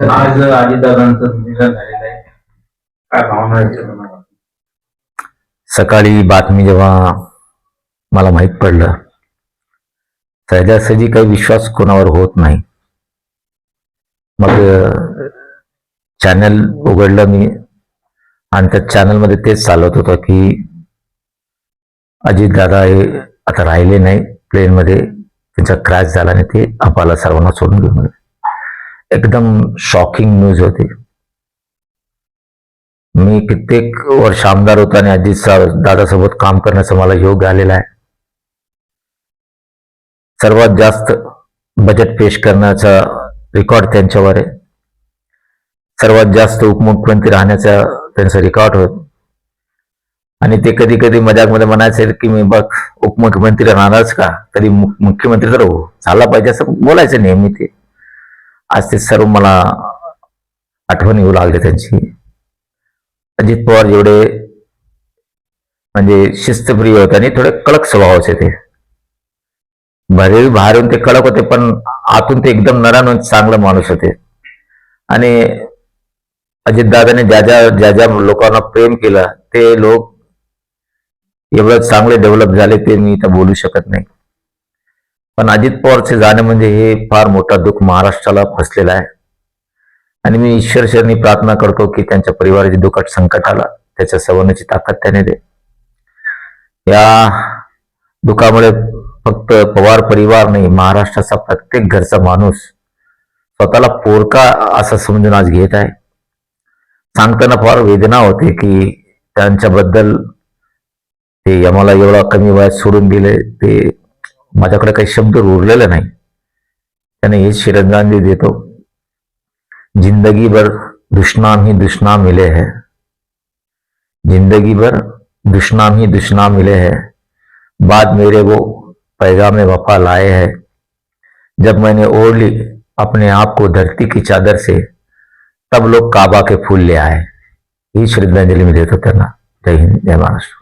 आज अजितदादांचं निधन झालेलं आहे. काय भावना आहे सकाळी बातमी जेव्हा मला माहीत पडलं सहजासहजी काही विश्वास कोणावर होत नाही. मग चॅनल उघडलं मी आणि त्या चॅनलमध्ये तेच चालवत होतं की अजितदादा हे आता राहिले नाही प्लेनमध्ये त्यांचा क्रॅश झाला आणि ते आपाला सर्वांना सोडून घेऊन गेले. एकदम शॉकिंग न्यूज होती. मी कित्येक वर्ष आमदार होतो आणि अजित साहेब दादासोबत काम करण्याचा मला योग आलेला आहे. सर्वात जास्त बजेट पेश करण्याचा रेकॉर्ड त्यांच्यावर आहे. सर्वात जास्त उपमुख्यमंत्री राहण्याचा त्यांचा रेकॉर्ड होत. आणि ते कधी कधी मजाकमध्ये म्हणायचे की मी बघ उपमुख्यमंत्री राहणारच का? कधी मुख्यमंत्री तर हो झाला पाहिजे असं बोलायचं नेहमी ते. आज ते सर्व मला आठवण येऊ लागले त्यांची. अजित पवार जेवढे म्हणजे शिस्तप्रिय होते आणि थोडे कडक स्वभावाचे ते भरे बाहेरून ते कडक होते पण आतून ते एकदम नरान चांगला माणूस होते. आणि अजितदादाने ज्या ज्या ज्या ज्या लोकांना प्रेम केलं ते लोक एवढं चांगले डेव्हलप झाले ते मी इथं बोलू शकत नाही. पण अजित पवारचे जाणे म्हणजे हे फार मोठा दुःख महाराष्ट्राला फसलेला आहे. आणि मी ईश्वर शरणी प्रार्थना करतो की त्यांच्या परिवाराची दुखट संकट आला त्याच्या सवण्याची ताकद त्याने दे. या दुःखामुळे फक्त पवार परिवार नाही महाराष्ट्राचा प्रत्येक घरचा माणूस स्वतःला पोरका असं समजून आज घेत आहे. सांगताना फार वेदना होते की त्यांच्याबद्दल ते आम्हाला एवढा कमी वयात सोडून दिले ते माझ्याकडे काही शब्द उरलेले नाही. त्याने हेच श्रद्धांजली देतो. ज़िंदगी भर दुश्मनाम ही दुश्मनाम मिले है. ज़िंदगी भर दुश्मनाम ही दुश्मनाम मिले है. बाद मेरे वो पैगाम वफा लाए है. जब मैंने ओढ़ ली अपने आप को धरती की चादर से, तब लोग काबा के फूल ले आए. ही श्रद्धांजलि मी देतो त्यांना जय हिंद, जय महाराष्ट्र.